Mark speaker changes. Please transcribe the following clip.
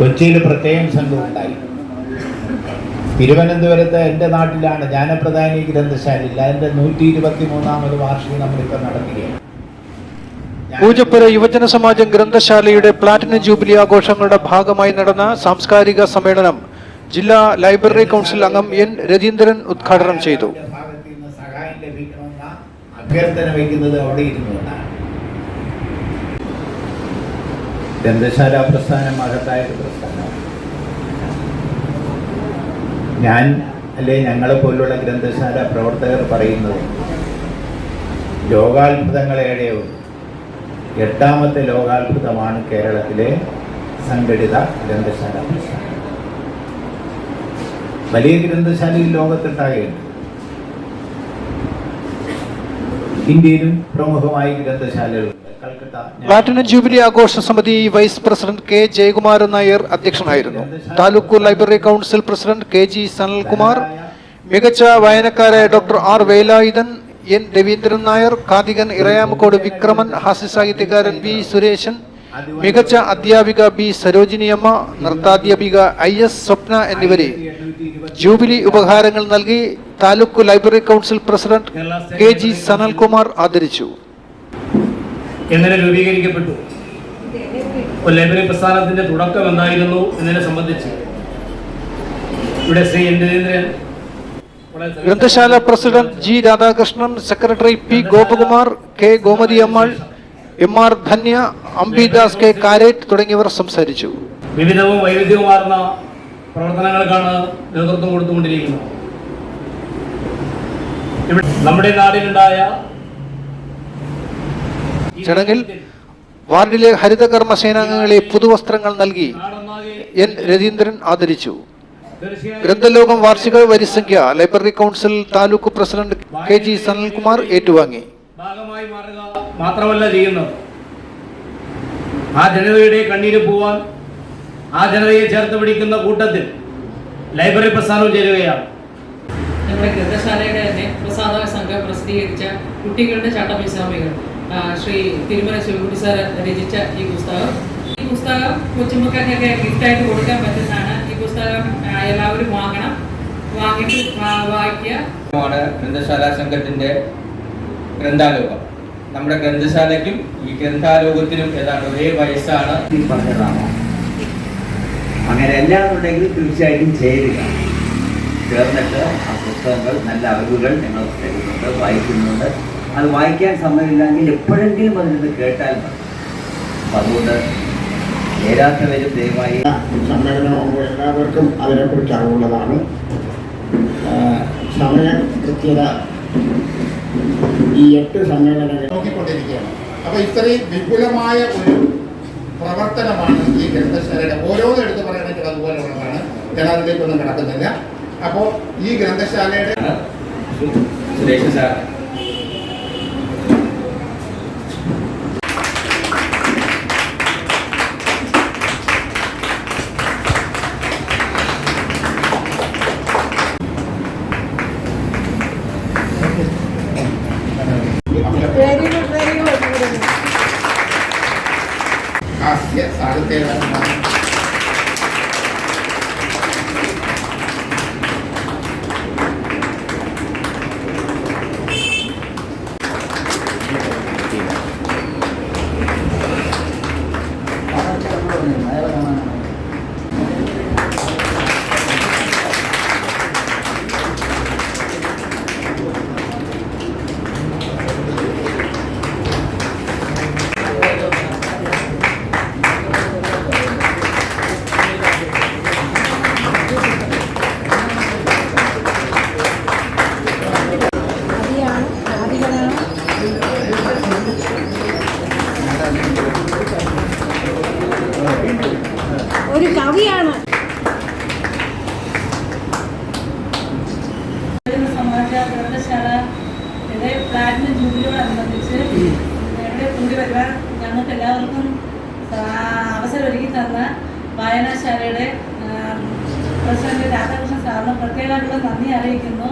Speaker 1: കൊച്ചിയിൽ പ്രത്യേകം സംഘം ഉണ്ടായി. തിരുവനന്തപുരത്ത് എന്റെ നാട്ടിലാണ് ജ്ഞാനപ്രധാനി ഗ്രന്ഥശാലയിൽ അതിന്റെ നൂറ്റി ഇരുപത്തി മൂന്നാമത് വാർഷികം നമ്മളിപ്പോൾ നടത്തുകയാണ്
Speaker 2: പൂജപ്പുര യുവജന സമാജം ഗ്രന്ഥശാലയുടെ പ്ലാറ്റിനം ജൂബിലി ആഘോഷങ്ങളുടെ ഭാഗമായി നടന്ന സാംസ്കാരിക സമ്മേളനം ജില്ലാ ലൈബ്രറി കൗൺസിൽ അംഗം എൻ രജീന്ദ്രൻ ഉദ്ഘാടനം ചെയ്തു.
Speaker 1: അഭ്യർത്ഥന വയ്ക്കുന്നത് അവിടെ ഇരുന്നുകൊണ്ടാണ് ഗ്രന്ഥശാല പ്രസ്ഥാനം മഹത്തായ ഒരു പ്രസ്ഥാനമാണ് ഞാൻ അല്ലെ ഞങ്ങളെ പോലുള്ള ഗ്രന്ഥശാല പ്രവർത്തകർ പറയുന്നത് ലോകാത്ഭുതങ്ങളേടെ എട്ടാമത്തെ ലോകാത്ഭുതമാണ് കേരളത്തിലെ സംഘടിത ഗ്രന്ഥശാല പ്രസ്ഥാനം വലിയ ഗ്രന്ഥശാലയിൽ ലോകത്തുണ്ടാകുകയുണ്ട് ഇന്ത്യയിലും പ്രമുഖമായി ഗ്രന്ഥശാലകളുണ്ട്.
Speaker 2: പ്ലാറ്റിനം ജൂബിലി ആഘോഷ സമിതി vice president K Jayakumaran Nair അധ്യക്ഷനായിരുന്നു. Taluk library council president K G Sanalkumar മികച്ച വായനക്കാരായ doctor R Velayudhan N Raveendran Nair കാതികൻ ഇറയാമക്കോട് Vikraman ഹാസ്യസാഹിത്യകാരൻ വി സുരേശൻ മികച്ച അധ്യാപിക ബി സരോജിനിയമ്മ നൃത്താധ്യാപിക ഐ എസ് സ്വപ്ന എന്നിവരെ ജൂബിലി ഉപഹാരങ്ങൾ നൽകി taluk library council president K G Sanalkumar ആദരിച്ചു.
Speaker 3: എങ്ങനെ രൂപീകരിക്കപ്പെട്ടു? ലൈബ്രറി പ്രസ്ഥാനത്തിന്റെ തുടക്കം എന്തായിരുന്നു എന്നതിനെ സംബന്ധിച്ച് ഇവിടെ ശ്രീ എൻ രവീന്ദ്രൻ
Speaker 2: ഗ്രന്ഥശാല president G Radhakrishnan secretary P Gopakumar K Gomathi Ammal M R Dhanya Ambidas K Karett തുടങ്ങിയവർ സംസാരിച്ചു.
Speaker 3: വിവിധവും വൈവിധ്യവുമാർന്ന പ്രവർത്തനങ്ങൾക്കാണ് നേതൃത്വം കൊടുത്തുകൊണ്ടിരിക്കുന്നത്. നമ്മുടെ നാടിനുണ്ടായ
Speaker 2: ചടങ്ങിൽ വാർഡിലെ ഹരിതകർമ്മ സേനാംഗങ്ങളെ പുതുവസ്ത്രങ്ങൾ നൽകി എൻ രതീന്ദ്രൻ ആദരിച്ചു. ഗ്രന്ഥലോകം വാർഷിക വരിസംഖ്യ library council taluk president K G Sanalkumar ഏറ്റുവാങ്ങി.
Speaker 3: ഭാഗമായി മാറുക മാത്രമല്ല ചെയ്യുന്നത്. ആ ജനതയുടെ കണ്ണീര് പോവാൻ ആ ജനതയെ ചേർത്ത് പിടിക്കുന്ന കൂട്ടത്തിൽ ലൈബ്രറി പ്രസ്ഥാനവും ചേരുകയാണ്.
Speaker 4: നമ്മുടെ ഗ്രന്ഥശാലയുടെ തന്നെ പ്രസാധക സംഘം പ്രസിദ്ധീകരിച്ച കുട്ടികളുടെ ചട്ടമിസാമികൾ ശ്രീ തിരുമല ശിവകുടി സാർ രചിച്ച ഈ പുസ്തകം. ഈ പുസ്തകം കൊച്ചുമക്കൾക്കൊക്കെ ഗിഫ്റ്റായിട്ട് കൊടുക്കാൻ പറ്റുന്നതാണ്. ഈ പുസ്തകം എല്ലാവരും വാങ്ങണം. വാങ്ങിട്ട് വായിക്കുക. ാണ്
Speaker 5: ഗ്രന്ഥശാല സംഘത്തിന്റെ ഗ്രന്ഥാലോകം. നമ്മുടെ ഗ്രന്ഥശാലയ്ക്കും ഈ ഗ്രന്ഥാലോകത്തിനും ഏതാണ്ട് ഒരേ വയസ്സാണ്?
Speaker 6: ഈ പറഞ്ഞതാണോ? അങ്ങനെ എല്ലാവരും ഉണ്ടെങ്കിൽ തീർച്ചയായിട്ടും ചേരുക. ചേർന്നിട്ട് ആ പുസ്തകങ്ങൾ നല്ല അറിവുകൾ നിങ്ങൾ തരുന്നുണ്ട് വായിക്കുന്നുണ്ട്. അത് വായിക്കാൻ സമയമില്ലെങ്കിൽ എപ്പോഴെങ്കിലും അതിനത് കേട്ടാൽ മതി. അപ്പം അതുകൊണ്ട് ചേരാത്തവരും ദയവായി
Speaker 7: സമ്മേളനമാകുമ്പോൾ എല്ലാവർക്കും അതിനെക്കുറിച്ച് അറിവുള്ളതാണ്. സമയ കൃത്യത ഈ എട്ട് സമ്മേളനങ്ങൾ
Speaker 8: നോക്കിക്കൊണ്ടിരിക്കുകയാണ്. അപ്പോൾ ഇത്രയും വിപുലമായ ഒരു പ്രവർത്തനമാണ് ഈ ഗ്രന്ഥശാലയുടെ ഓരോന്നും എടുത്തു പറയണമെങ്കിൽ അതുപോലെ ഉള്ളതാണ്. ഞാൻ അതിലേക്കൊന്നും കിടക്കുന്നില്ല അപ്പോൾ ഈ ഗ്രന്ഥശാലയുടെ
Speaker 5: സുരേഷ് സാർ
Speaker 8: ഹാസ്യ സാഹിത്യകാരന്മാർ
Speaker 9: ഒരു
Speaker 4: എല്ലാവർക്കും അവസരം ഒരുക്കി തന്ന വായനാശാലയുടെ പ്രസിഡന്റ് രാധാകൃഷ്ണൻ സാറിന് പ്രത്യേകമായിട്ടുള്ള നന്ദി അറിയിക്കുന്നു.